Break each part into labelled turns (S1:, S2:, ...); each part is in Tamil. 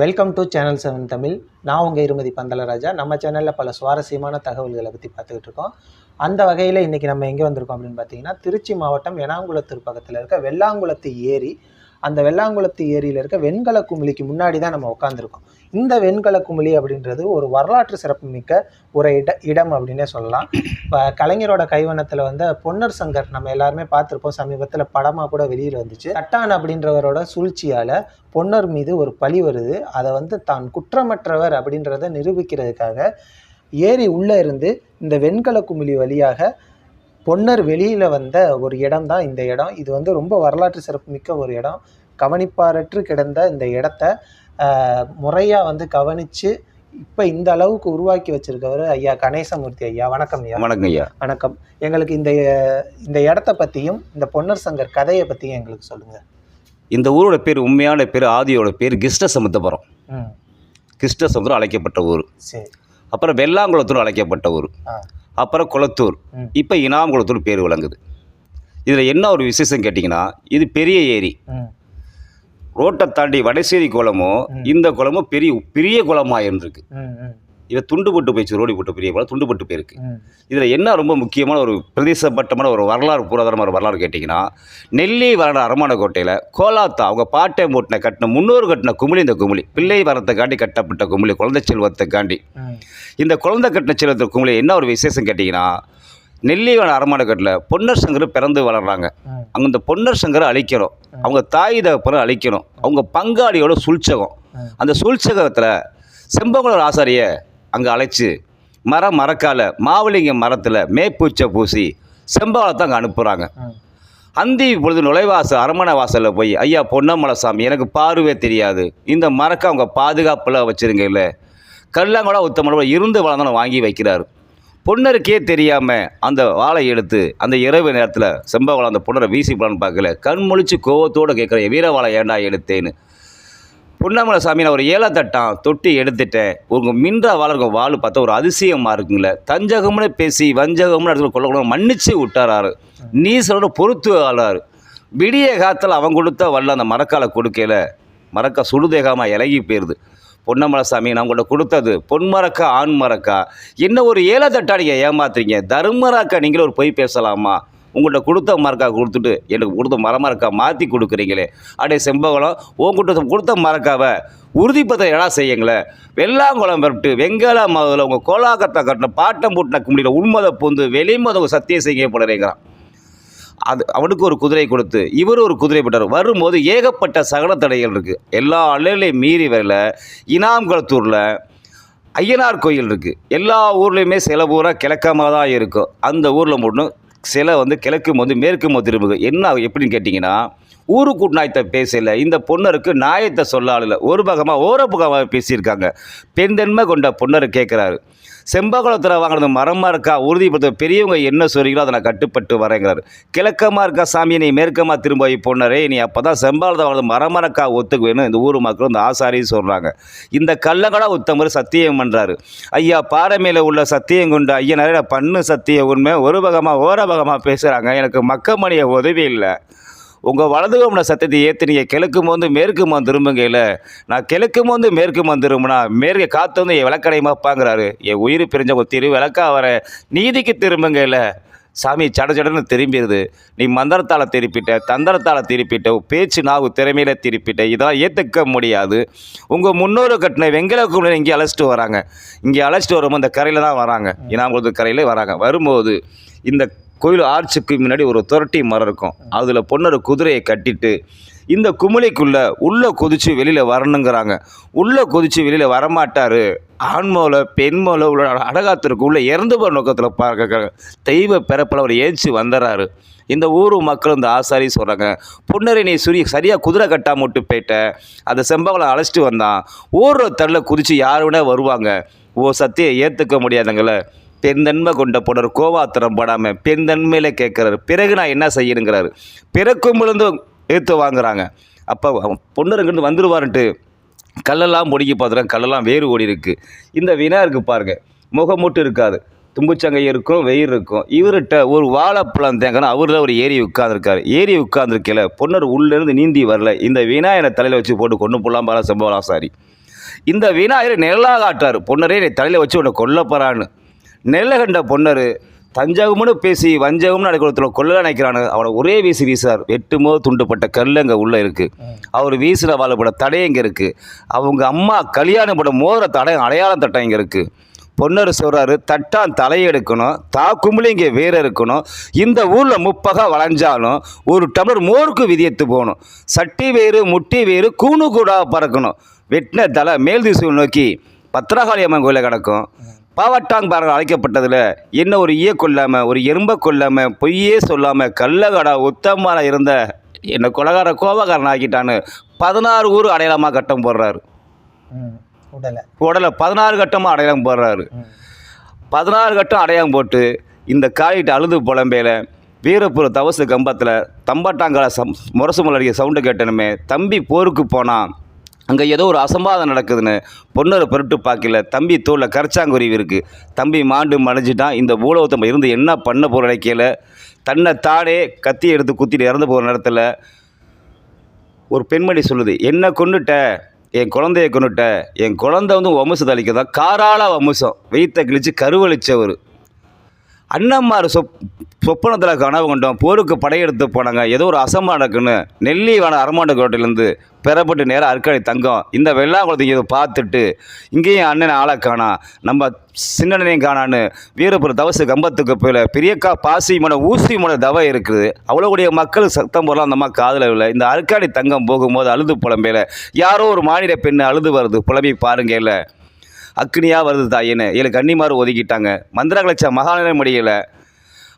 S1: Welcome to channel seven Tamil நான் உங்கள் இருமதி பந்தலராஜா. நம்ம சேனலில் பல சுவாரஸ்யமான தகவல்களை பற்றி பார்த்துக்கிட்டு இருக்கோம். அந்த வகையில் இன்றைக்கி நம்ம எங்கே வந்திருக்கோம் அப்படின்னு பார்த்தீங்கன்னா திருச்சி மாவட்டம் எனாங்குளத்தூர் பக்கத்தில் இருக்க வெள்ளாங்குளத்து ஏரி அந்த வெள்ளாங்குளத்து ஏரியில் இருக்க வெண்கல குமிழிக்கு முன்னாடி தான் நம்ம உட்காந்துருக்கோம் இந்த வெண்கல குமிழி அப்படின்றது ஒரு வரலாற்று சிறப்புமிக்க ஒரு இட இடம் அப்படின்னே சொல்லலாம். இப்போ கலைஞரோட கைவண்ணத்தில் வந்து பொன்னர் சங்கர் நம்ம எல்லாருமே பார்த்துருப்போம். சமீபத்தில் படமாக கூட வெளியில் வந்துச்சு. தட்டான் அப்படின்றவரோட சூழ்ச்சியால் பொன்னர் மீது ஒரு பழி வருது. அதை வந்து தான் குற்றமற்றவர் அப்படின்றத நிரூபிக்கிறதுக்காக ஏரி உள்ளே இருந்து இந்த வெண்கல குமிழி வழியாக பொன்னர் வெளியில் வந்த ஒரு இடம் தான் இந்த இடம். இது வந்து ரொம்ப வரலாற்று சிறப்புமிக்க ஒரு இடம். கவனிப்பாரற்று கிடந்த இந்த இடத்த முறையாக வந்து கவனித்து இப்போ இந்த அளவுக்கு உருவாக்கி வச்சிருக்கவர் ஐயா கணேசமூர்த்தி ஐயா. வணக்கம் ஐயா.
S2: வணக்கம் ஐயா.
S1: வணக்கம். எங்களுக்கு இந்த இந்த இடத்த பற்றியும் இந்த பொன்னர் சங்கர் கதையை பற்றியும் எங்களுக்கு சொல்லுங்கள்
S2: இந்த ஊரோட பேர் உண்மையான பேர் ஆதியோட பேர் கிருஷ்ண சமுத்திரபுரம்
S1: ம்.
S2: கிருஷ்ண சமுத்திரம் அழைக்கப்பட்ட ஊர்.
S1: சரி.
S2: அப்புறம் வெள்ளாங்குளத்தூர் அழைக்கப்பட்ட ஊர். அப்புறம் குளத்தூர். இப்போ இனாம்குளத்தூர் பேர் விளங்குது. இதில் என்ன ஒரு விசேஷம் கேட்டிங்கன்னா இது பெரிய ஏரி. ரோட்டை தாண்டி வடசேரி குளமும். இந்த குளமும் பெரிய பெரிய குளமாக இருந்திருக்கு
S1: ம் ம்
S2: இதை துண்டு போட்டு போயிடுச்சு ரோடி போட்டு பெரிய குளம் துண்டு போட்டு போயிருக்கு. இதில் என்ன ரொம்ப முக்கியமான ஒரு பிரதேசப்பட்டமான ஒரு வரலாறு பூராதரமான ஒரு வரலாறு கேட்டிங்கன்னா நெல்லி வரண அரமான கோட்டையில் கோலாத்தா அவங்க பாட்டை மூட்டின கட்டின முன்னோர் கட்டின குமிழி இந்த குமிழி பிள்ளை வரத்தைக்காண்டி கட்டப்பட்ட குமிழி குழந்தை செல்வத்தைக்காண்டி. இந்த குழந்தை கட்டின செல்வத்தை குமிழி என்ன ஒரு விசேஷம் கேட்டிங்கன்னா நெல்லிவன அரமானக்கட்டில் பொன்னர் சங்கர் பிறந்து வளர்றாங்க.
S1: ம்.
S2: அங்கே இந்த பொன்னர் சங்கரை அழிக்கணும். அவங்க தாய் தகப்பனை அழிக்கணும். அவங்க பங்காளியோட சூழ்ச்சகம். அந்த சூழ்ச்சகத்தில் செம்பகுளர் ஆசாரியை அங்கே அழைச்சி மரம் மரக்கால மாவலிங்க மரத்தில் மேப்பூச்சை பூசி செம்பகலத்தை அங்கே அனுப்புகிறாங்க அந்தி பொழுது நுழைவாசல் அரமனை வாசலில் போய் ஐயா பொன்னமலைசாமி எனக்கு பார்வை தெரியாது. இந்த மரக்க அவங்க பாதுகாப்பில் வச்சுருங்கல்ல. கல்லாங்கூட உத்தமனோட இருந்து வளர்ந்தாலும் வாங்கி வைக்கிறாரு. பொன்னருக்கே தெரியாமல் அந்த வாழை எடுத்து அந்த இரவு நேரத்தில் செம்பவளம் அந்த பொன்னரை வீசி போலான்னு பார்க்கல. கண் முழிச்சு கோவத்தோடு கேட்குறேன் வீரவாளை ஏண்டா எடுத்தேன்னு? பொன்னமலை சாமி நான் ஒரு ஏழை தட்டான் தொட்டி எடுத்துட்டேன் உங்கள் மின்றா வாழ வாழ் பார்த்தா ஒரு அதிசயமாக இருக்குங்களே. தஞ்சகம்னு பேசி வஞ்சகம்னு இடத்துல கொள்ளக்கூடாது மன்னிச்சு விட்டாராரு. நீ சொல்கிற பொறுத்து ஆளாரு விடிய காத்தில் அவன் கொடுத்த வல்ல அந்த மரக்காலை கொடுக்கல மரக்கா சுடுதேகமாக இலகி போயிடுது பொன்னமலை சாமி நான் உங்கள்கிட்ட கொடுத்தது பொன்மரக்கா ஆண் மரக்கா என்ன ஒரு ஏழை தட்டா நீங்கள் ஏமாத்துறீங்க? தர்மராக்கா நீங்களும் ஒரு பொய் பேசலாமா? உங்கள்கிட்ட கொடுத்த மரக்கா கொடுத்துட்டு எனக்கு கொடுத்த மரமரக்கா மாற்றி கொடுக்குறீங்களே. அடே செம்பகலம் உங்கள்கிட்ட கொடுத்த மரக்காவை உறுதிப்பத்தை எடா செய்யுங்களேன். வெள்ளாங்குளம் பெருட்டு வெங்கல மதுல உங்கள் கோலாகத்தை கட்டின பாட்டம் பூட்டின கும்பிடியில் உண்மதை பொந்து வெளிமத உங்கள் சத்தியம் செய்யப்படுறீங்கிறான் அது அவனுக்கு ஒரு குதிரை கொடுத்து இவர் ஒரு குதிரை போட்டார் வரும்போது ஏகப்பட்ட சகல தடைகள் இருக்குது எல்லா அலையிலையும் மீறி வரல. இனாம்குளத்தூரில் ஐயனார் கோயில் இருக்குது எல்லா ஊர்லேயுமே சில ஊராக கிழக்கமாக தான் இருக்கும். அந்த ஊரில் மட்டும் சில வந்து கிழக்கு வந்து மேற்கு மோ திரும்புது என்ன எப்படின்னு கேட்டிங்கன்னா ஊருக்கு நாயத்தை பேசல இந்த பொண்ணருக்கு நாயத்தை சொல்லாளல ஒரு பகமாக ஓர பகமாக பேசியிருக்காங்க. பெண்தன்மை கொண்ட பொண்ணரை கேட்குறாரு. செம்பகுளத்தில் வாங்கினது மரமாக இருக்கா? உறுதிப்படுத்த பெரியவங்க என்ன சொல்கிறீங்களோ அதை நான் கட்டுப்பட்டு வரேங்கிறாரு. கிழக்கமாக இருக்கா சாமி? நீ மேற்கமாக திரும்ப போனாரே நீ அப்போ தான் செம்பாலத்தை வாங்கினது மரமாக இருக்கா? ஒத்துக்குவேன்னு இந்த ஊர் மக்களும் இந்த ஆசாரியும் சொல்கிறாங்க இந்த கள்ளங்கடா உத்தமர் சத்தியம் பண்ணுறாரு ஐயா பாறை மேலே உள்ள சத்தியம் கொண்டு ஐயனாரே நிறைய பண்ணு சத்திய உண்மை ஒரு பகமாக ஓர உருவகமாக பேசுகிறாங்க எனக்கு மக்கமணிய உதவி இல்லை. உங்கள் வலது கமன சத்தியத்தை ஏற்று நீங்கள் கிழக்கு வந்து மேற்கு மோந்து திரும்புகையில் நான் கிழக்கு வந்து மேற்கு மோந்து திரும்பினா மேற்கு காற்று வந்து என் விளக்கடைமாப்பாங்கிறாரு என் உயிர் பிரிஞ்ச ஒரு திரு விளக்கா வர நீதிக்கு திரும்புங்கையில் சாமி சட சடன்னு திரும்பிடுது. நீ மந்திரத்தால் திருப்பிட்ட தந்திரத்தால் திருப்பிட்ட பேச்சு நாவு திறமையில திருப்பிட்ட இதெல்லாம் ஏற்றுக்க முடியாது. உங்கள் முன்னோர் கட்டின வெங்கல குமரன் இங்கே அழைச்சிட்டு வராங்க. இங்கே அழைச்சிட்டு வரும்போது இந்த கரையில் தான் வராங்க. இனாமது கரையில் வராங்க. வரும்போது இந்த கோயில் ஆர்ச்சுக்கு முன்னாடி ஒரு துரட்டி மரம் இருக்கும். அதில் பொண்ணொரு குதிரையை கட்டிட்டு இந்த குமிழிக்குள்ளே உள்ளே குதிச்சு வெளியில் வரணுங்கிறாங்க. உள்ளே குதிச்சு வெளியில் வரமாட்டார். ஆண்மோல பெண்மோல உள்ள அடகாத்திற்கு உள்ளே இறந்து போகிற நோக்கத்தில் பார்க்க தெய்வ பிறப்பில் அவர் ஏஞ்சி வந்துடுறாரு இந்த ஊர் மக்கள் இந்த ஆசாரி சொல்கிறாங்க பொன்னரை நீ சுரி சரியாக குதிரை கட்டாம விட்டு போயிட்ட. அந்த செம்பவளை அழைச்சிட்டு வந்தான். ஊர்ற தள்ள குதிச்சு யார் வேணா வருவாங்க. ஓ சத்தியை ஏற்றுக்க முடியாதுங்கள. பெருந்தன்மை கொண்ட பொண்ணர் கோவாத்திரம் படாமல் பெருந்தன்மையில கேட்குறாரு. பிறகு நான் என்ன செய்யணுங்கிறாரு. பிறக்கும் பொழுது ஏற்று வாங்குறாங்க. அப்போ பொண்ணருங்கிருந்து வந்துடுவாருன்ட்டு கல்லெல்லாம் பொடிக்கி பார்த்துறேன் கல்லெல்லாம் வேறு ஓடி இருக்குது இந்த வினா இருக்குது முகம் முகமூட்டு இருக்காது. தும்புச்சங்கை இருக்கும் வெயில் இருக்கும். இவர்கிட்ட ஒரு வாழைப்பழம் தேங்கன்னு அவரில் ஒரு ஏரி உட்காந்துருக்காரு ஏரி உட்காந்துருக்கல பொன்னர் உள்ளேருந்து நீந்தி வரல. இந்த விநாயகனை தலையில் வச்சு போட்டு கொண்டு போடலாம் சம்பவம் செம்பவலாசாரி இந்த விநாயகர் நிழலாக ஆட்டார் பொன்னரே நீ தலையில் வச்சு உன்னை கொல்ல நெல்லகண்ட நெல்லை கண்ட பொன்னர் தஞ்சகம்னு பேசி வஞ்சகம்னு நடக்கிறதுல கொள்ளலாம் நினைக்கிறானு அவனை ஒரே வீசி வீசார். வெட்டுமோ துண்டுப்பட்ட கல் அங்கே உள்ளே இருக்குது அவர் வீசின வாழப்பட தடை இங்கே இருக்குது அவங்க அம்மா கல்யாணப்படும் மோதிர தடை அடையாளம் தட்டம் இங்கே இருக்குது பொன்னர் சொல்கிறாரு தட்டான் தலையெடுக்கணும் தா இங்கே வேற இருக்கணும். இந்த ஊரில் முப்பகா வளைஞ்சாலும் ஒரு டம்ளர் மோருக்கு விதியத்து போகணும். சட்டி வேறு முட்டி வேறு கூணு கூட பறக்கணும். வெட்டின தலை மேல் திசை நோக்கி பத்திரகாளி அம்மன் கோயிலில் கிடக்கும். பாவட்டாங் பாறை அழைக்கப்பட்டதில் என்ன ஒரு ஈய கொல்லாமல் ஒரு எறும்பை கொல்லாமல் பொய்யே சொல்லாமல் கள்ளகடா உத்தமான இருந்த என்னை கொலகார கோபக்காரன் ஆக்கிட்டான்னு பதினாறு ஊர் அடையாளமாக கட்டம் போடுறாரு.
S1: உடலை.
S2: உடலை பதினாறு கட்டமாக அடையாளம் போடுறாரு. பதினாறு கட்டம் அடையாளம் போட்டு இந்த காயிட்டு அழுது புலம்பையில் வீரப்புற தவசு கம்பத்தில் தம்பாட்டாங்கால சம் முரசு மலடிய சவுண்டு கேட்டனுமே தம்பி போருக்கு போனான். அங்கே ஏதோ ஒரு அசம்பாதம் நடக்குதுன்னு பொண்ணரை பொருட்டு பார்க்கல. தம்பி தோளில் கரைச்சாங்குருவி இருக்குது தம்பி மாண்டு மடைஞ்சிட்டான் இந்த பூலோகத்தம் இருந்து என்ன பண்ண போகிற நினைக்கல தன்னை தானே கத்தி எடுத்து குத்திட்டு இறந்து போகிற நேரத்தில் ஒரு பெண்மணி சொல்லுது என்ன கொண்டுட்ட என் குழந்தைய கொண்டுட்ட என் குழந்தை வந்து வம்சத்தை அழிக்கதான் காராள வம்சம். வெயித்த கிழிச்சு கருவழிச்சவர். அண்ணம்மார் சொப் சொப்பனத்தில் கனவு கண்டோம் போருக்கு படையெடுத்து போனாங்க. ஏதோ ஒரு அசம்பனம் இருக்குன்னு நெல்லி நெல்லிவான அரமாண்டு கோட்டையிலேருந்து பெறப்பட்டு நேராக அற்காடி தங்கம். இந்த வெள்ளாங்குளத்தை இதை பார்த்துட்டு இங்கேயும் அண்ணனை ஆளை காணா. நம்ம சின்னனையும் காணான்னு வீரபுரம் தவசு கம்பத்துக்கு போயில பெரியக்கா பாசி மன ஊசி மன தவ இருக்குது. அவ்வளோ கூடிய மக்கள் சத்தம் போடலாம் அந்த அம்மா காதில் இல்லை. இந்த அற்காடி தங்கம் போகும்போது அழுது புலம்பையில் யாரோ ஒரு மாநில பெண் அழுது வருது. புலம்பி பாருங்கல்ல அக்னியாக வருது தாயின்னு. ஏழு கன்னிமார் ஒதுக்கிட்டாங்க. மந்திரகலட்ச மகாநிலை முடியல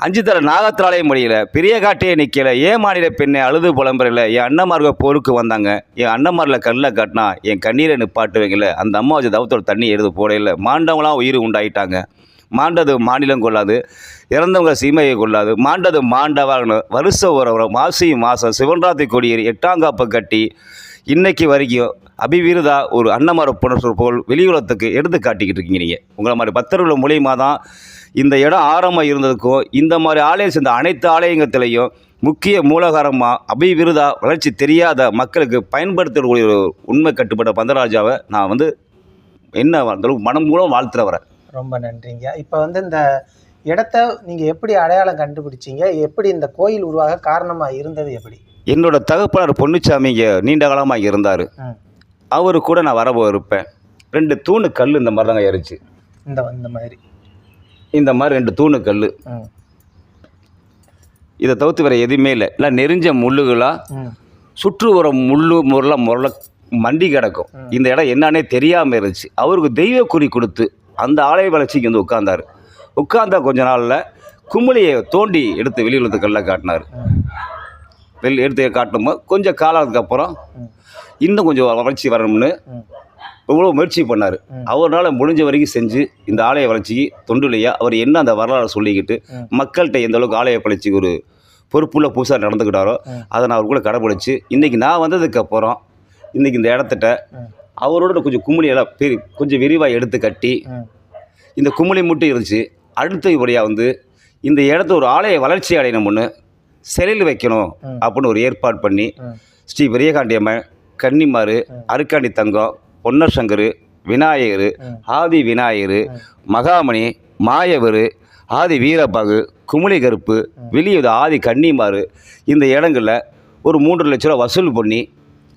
S2: அஞ்சு தர நாகத்திராலையும் முடியல பெரிய காட்டையே நிற்கல ஏன் மாநில பெண்ணை அழுது புலம்புறையில் என் அண்ணன்மார்கள் போருக்கு வந்தாங்க. என் அண்ணன்மாரில் கல்லில் காட்டினா என் கண்ணீரை நிப்பாட்டுவீங்கள அந்த அம்மா வச்சு தவத்தோட தண்ணி எடுத்து போடையில். மாண்டவங்களாம் உயிர் உண்டாயிட்டாங்க. மாண்டது மாநிலம் கொள்ளாது இறந்தவங்க சீமையை கொள்ளாது. மாண்டது மாண்டவாகனு வருஷ ஒரு மாசி மாதம் சிவன்ராத்திரி கொடியேறி எட்டாங்காப்பை கட்டி இன்னைக்கு வரைக்கும் அபிவிருதா ஒரு அன்னமர புணர்வு போல் வெளியுலகத்துக்கு எடுத்து காட்டிக்கிட்டு இருக்கீங்க நீங்கள் உங்களை மாதிரி பக்தர்கள் மூலியமாக தான் இந்த இடம் ஆரம்பம் இருந்ததுக்கும் இந்த மாதிரி ஆலயம் சேர்ந்த அனைத்து ஆலயங்கத்திலையும் முக்கிய மூலகாரமாக அபிவிருதா வளர்ச்சி தெரியாத மக்களுக்கு பயன்படுத்தக்கூடிய ஒரு உண்மை கட்டுப்பட்ட பந்தராஜாவை நான் வந்து என்ன இருந்தாலும் மனம் மூலம் வாழ்த்துற வரேன்
S1: ரொம்ப நன்றிங்க. இப்போ வந்து இந்த இடத்த நீங்கள் எப்படி அடையாளம் கண்டுபிடிச்சீங்க? எப்படி இந்த கோயில் உருவாக காரணமாக இருந்தது எப்படி?
S2: என்னோட தகப்பனார் பொன்னுச்சாமி இங்கே நீண்ட காலமாக இருந்தார். அவரு கூட நான் வரப்போ இருப்பேன். ரெண்டு தூணு கல் இந்த மாதிரி தாங்க ஏறிச்சு.
S1: இந்த இந்த மாதிரி.
S2: இந்த மாதிரி ரெண்டு தூணு கல் இதை தவிர்த்து வேறு எதுவுமே இல்லை. இல்லை நெறிஞ்ச முள்ளுகளாக சுற்று வர முள்ளு முரல முரல மண்டி கிடக்கும். இந்த இடம் என்னன்னே தெரியாமல் இருந்துச்சு. அவருக்கு தெய்வ குறி கொடுத்து அந்த ஆலய வளர்ச்சிக்கு வந்து உட்கார்ந்தார். உட்கார்ந்தா கொஞ்ச நாளில் குமிழியை தோண்டி எடுத்து வெளியுலகத்து கல்ல காட்டினார். வெளி எடுத்து காட்டும்போது கொஞ்சம் காலத்துக்கு அப்புறம் இன்னும் கொஞ்சம் வளர்ச்சி வரணும்னு இவ்வளோ முயற்சி பண்ணார். அவரால் முடிஞ்ச வரைக்கும் செஞ்சு இந்த ஆலய வளர்ச்சிக்கு தொண்டுலையா அவர் என்ன அந்த வரலாறு சொல்லிக்கிட்டு. மக்கள்கிட்ட எந்த அளவுக்கு ஆலய வளர்ச்சிக்கு ஒரு பொறுப்புள்ள புதுசாக நடந்துக்கிட்டாரோ. அதை நான் அவர் கூட கடைப்பிடிச்சு இன்றைக்கி நான் வந்ததுக்கு அப்புறம் இன்றைக்கி இந்த இடத்துட்ட. அவரோட கொஞ்சம் கும்மிடியெல்லாம் பெரிய கொஞ்சம் விரிவாக எடுத்து கட்டி இந்த கும்மிளி மட்டும் இருந்துச்சு அடுத்த முறையாக வந்து இந்த இடத்த ஒரு ஆலய வளர்ச்சி அடையணும்னு சிலையில் வைக்கணும். அப்படின்னு ஒரு ஏற்பாடு பண்ணி ஸ்ரீ பெரியகாண்டியம்மன் கன்னிமாரு. அருக்காணி தங்கம் பொன்னர் சங்கர் விநாயகர். ஆதி விநாயகர். மகாமணி மாயவர் ஆதி வீரப்பாகு குமுளி கருப்பு வெளியுத ஆதி கன்னிமாரு. இந்த இடங்களில் ஒரு மூன்று லட்ச ரூபா வசூல் பண்ணி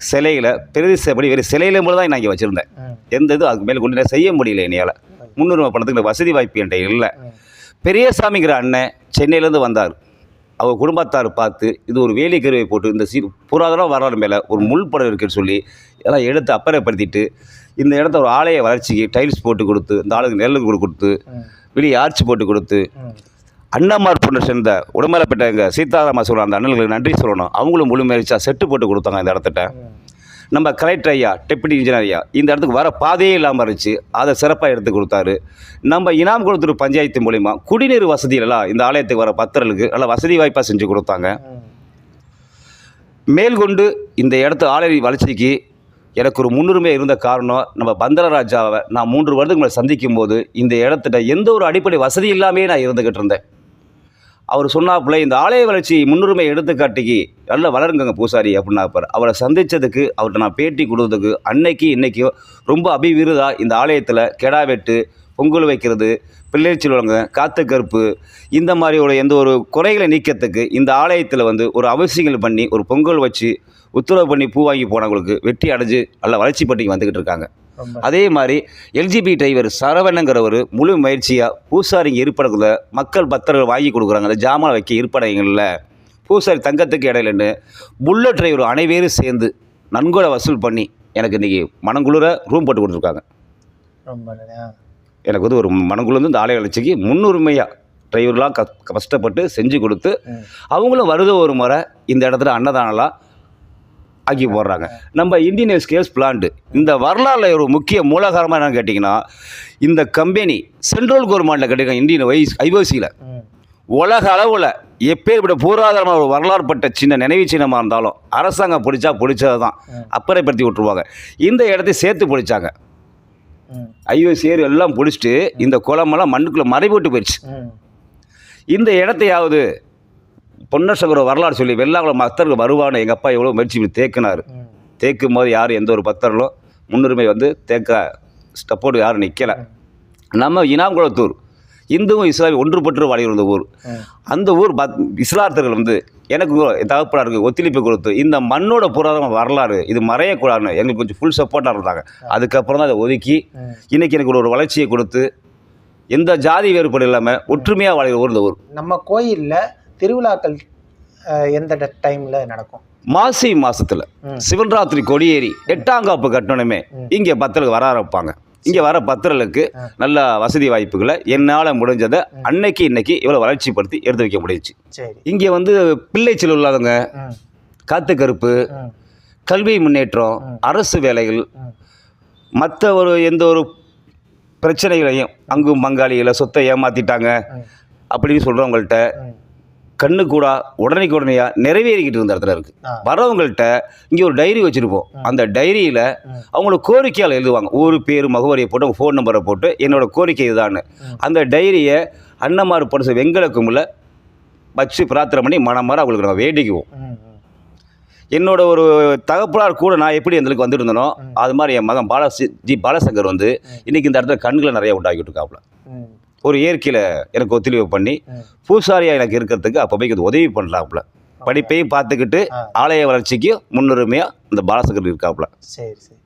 S2: சிலைகளை பிரதிசப்படி வேறு சிலையில மூலம் தான் நான் இங்கே வச்சுருந்தேன். எந்த இதுவும் அதுக்கு மேலே கொண்டு செய்ய முடியல என்னையால் முன்னுரிமை பணத்துக்கு வசதி வாய்ப்பு என்கிட்ட இல்லை. பெரியசாமிங்கிற அண்ணன் சென்னையிலேருந்து வந்தார். அவர் குடும்பத்தார் பார்த்து இது ஒரு வேலி கருவை போட்டு இந்த சீ புராதனம் வரலாறு மேலே ஒரு முள் படம் இருக்குன்னு சொல்லி எல்லாம் எடுத்து அப்பறைப்படுத்திட்டு இந்த இடத்த ஒரு ஆலய வளர்ச்சிக்கு டைல்ஸ் போட்டு கொடுத்து இந்த ஆளுக்கு நெல் கொடு- கொடுத்து வெளியே ஆர்ச்சி போட்டு கொடுத்து அண்ணாமார் பொண்ணு சேர்ந்த உடம்பேலப்பட்ட எங்கள் சீதாராமா சொல்கிற அந்த அண்ணன்களுக்கு நன்றி சொல்லணும். அவங்களும் முழு முயற்சியாக செட்டு போட்டு கொடுத்தாங்க இந்த இடத்துட்ட. நம்ம கலெக்டர் ஐயா டெப்யூட்டி இன்ஜினியர் ஐயா இந்த இடத்துக்கு வர பாதையே இல்லாமல் இருந்துச்சு. அதை சிறப்பாக எடுத்து கொடுத்தாரு. நம்ம இனாம் குளத்தூர் பஞ்சாயத்து மூலிமா குடிநீர் வசதிகளெல்லாம் இந்த ஆலயத்துக்கு வர பக்தர்களுக்கு நல்ல வசதி வாய்ப்பாக செஞ்சு கொடுத்தாங்க. மேல்கொண்டு இந்த இடத்து ஆலை வளர்ச்சிக்கு எனக்கு ஒரு முன்னுரிமை இருந்த காரணம் நம்ம பந்தரராஜாவை நான் மூன்று வருடங்களை சந்திக்கும் போது இந்த இடத்துல எந்த ஒரு அடிப்படை வசதி இல்லாமே நான் இருந்துக்கிட்டு இருந்தேன். அவர் சொன்னாப்புல இந்த ஆலய வளர்ச்சி முன்னுரிமை எடுத்துக்காட்டிக்கு நல்லா வளருங்க பூசாரி அப்படின்னாப்பார் அவரை சந்தித்ததுக்கு அவர்கிட்ட நான் பேட்டி கொடுத்ததுக்கு அன்னைக்கு இன்னைக்கு ரொம்ப அபிவிருதா இந்த ஆலயத்தில் கெடா வெட்டு பொங்கல் வைக்கிறது பிள்ளைச் சொல்லுவாங்க காத்து கருப்பு இந்த மாதிரி ஒரு எந்த ஒரு குறைகளை நீக்கிறதுக்கு இந்த ஆலயத்தில் வந்து ஒரு அவசியங்கள் பண்ணி ஒரு பொங்கல் வச்சு உத்தரவு பண்ணி பூ வாங்கி போனவங்களுக்கு வெற்றி அடைஞ்சு நல்ல வளர்ச்சி பட்டிக்கு வந்துக்கிட்டு இருக்காங்க. அதே மாதிரி எல்ஜிபி டிரைவர் சரவணங்கிறவர் முழு முயற்சியாக பூசாரிங்க இருப்படக்குள்ள மக்கள் பக்தர்கள் வாங்கி கொடுக்குறாங்க அந்த ஜாமான் வைக்க இருப்படைகளில் பூசாரி தங்கத்துக்கு இடையிலன்னு புல்லட் டிரைவர் அனைவரும் சேர்ந்து நன்கொடை வசூல் பண்ணி எனக்கு இன்றைக்கி மனங்குளிர ரூம் போட்டு கொடுத்துருக்காங்க
S1: ரொம்ப.
S2: எனக்கு வந்து ஒரு மனங்குளிர்ந்து இந்த ஆலய வளர்ச்சிக்கு முன்னுரிமையாக டிரைவர்லாம் க கஷ்டப்பட்டு செஞ்சு கொடுத்து. அவங்களும் வருத ஒரு முறை இந்த இடத்துல அன்னதானம்லாம் ஆக்கி போடுறாங்க நம்ம இந்தியன் ஸ்கேல்ஸ் பிளான்ட்டு இந்த வரலாறுல ஒரு முக்கிய மூலகாரமாக என்னன்னு கேட்டிங்கன்னா இந்த கம்பெனி சென்ட்ரல் கவர்மெண்ட்டில் கிடைக்கும் இந்தியன் வைஸ் ஐஓசியில். உலக அளவில் எப்பேற்பட்ட பூராதாரமான ஒரு வரலாறுப்பட்ட சின்ன நினைவு சின்னமாக இருந்தாலும் அரசாங்கம் பிடிச்சா பிடிச்சது தான். அப்புறப்படுத்தி விட்ருவாங்க இந்த இடத்தை சேர்த்து பிடிச்சாங்க
S1: ம்.
S2: ஐஓசியர் எல்லாம் பிடிச்சிட்டு இந்த குளமெல்லாம் மண்ணுக்குள்ளே மறைபோட்டு போயிடுச்சு. இந்த இடத்தையாவது பொன்னசகர வரலாறு சொல்லி வெள்ளாங்குளம் பக்தர்கள் வருவான்னு எங்கள் அப்பா எவ்வளோ முயற்சி பண்ணி தேக்கினார். தேக்கும் போது யாரும் எந்த ஒரு பக்தர்களும் முன்னுரிமை வந்து தேக்க ஸ்டப்போடு யாரும் நிற்கலை நம்ம இனாம்குளத்தூர் இந்துவும் இஸ்லாமிய ஒன்றுபட்டு வாழ்கிற ஊர். அந்த ஊர் பத் இஸ்லாத்தர்கள் வந்து எனக்கு தகப்பனாருக்கு ஒத்துழைப்பு கொடுத்து இந்த மண்ணோட புராதன வரலாறு இது மறையக்கூடாதுன்னு எங்களுக்கு கொஞ்சம் ஃபுல் சப்போர்ட்டாக இருந்தாங்க. அதுக்கப்புறம் தான் அதை ஒதுக்கி
S1: ம்.
S2: இன்னைக்கு எனக்கு ஒரு வளர்ச்சியை கொடுத்து எந்த ஜாதி வேறுபாடு இல்லாமல் ஒற்றுமையாக வாழ்கிற ஊர் இந்த ஊர்.
S1: நம்ம கோயில்ல திருவிழாக்கள் எந்த டைம்ல நடக்கும்
S2: மாசி மாசத்துல. சிவன்ராத்திரி கொடியேறி எட்டாங்காப்பு கட்டணமே. இங்கே பத்தலுக்கு வர ஆரம்பிப்பாங்க இங்கே வர பத்திரலுக்கு.
S1: நல்ல
S2: வசதி வாய்ப்புகளை என்னால் முடிஞ்சதை அன்னைக்கு இன்னைக்கு இவ்வளோ வளர்ச்சிப்படுத்தி எடுத்து வைக்க முடிஞ்சுச்சு இங்கே வந்து பிள்ளைச்சல் இல்லாதவங்க
S1: ம்.
S2: காத்து கருப்பு. கல்வி முன்னேற்றம். அரசு வேலைகள். மற்ற ஒரு எந்த ஒரு பிரச்சனைகளையும் அங்கும் பங்காளிகளை சொத்தை ஏமாற்றிட்டாங்க
S1: ம்.
S2: அப்படின்னு சொல்கிறவங்கள்ட்ட. கண்ணு கூடா உடனேக்கு உடனேயாக நிறைவேறிக்கிட்டு இருந்த இடத்துல இருக்குது. வரவங்கள்ட்ட இங்கே ஒரு டைரி வச்சுருப்போம் அந்த டைரியில். அவங்களோட கோரிக்கையால் எழுதுவாங்க ஊர் பேர் முகவரியை போட்டு அவங்க ஃபோன் நம்பரை போட்டு என்னோட கோரிக்கை இதுதான்னு. அந்த டைரியை அன்னமார் பரிசு வெங்கல கும்பில் வச்சு பிரார்த்தனை பண்ணி மனமார அவங்களுக்கு நாங்கள் வேண்டிக்குவோம். என்னோட ஒரு தகப்பனார் கூட நான் எப்படி எங்களுக்கு வந்துட்டு இருந்தனோ. அது மாதிரி என் மகன் பாலசி ஜி பாலசங்கர் வந்து
S1: ம்.
S2: இன்னைக்கு இந்த இடத்துல கண்களை நிறைய உண்டாக்கிட்டு இருக்காப்புல. ஒரு இயற்கையில் எனக்கு ஒத்துழைப்பு பண்ணி. பூசாரியாக எனக்கு இருக்கிறதுக்கு அப்போ போய் கொஞ்சம் உதவி பண்ணலாப்புல படிப்பையும் பார்த்துக்கிட்டு. ஆலய வளர்ச்சிக்கு முன்னுரிமையாக இந்த பாலசங்கர் இருக்காப்புல
S1: சரி சரி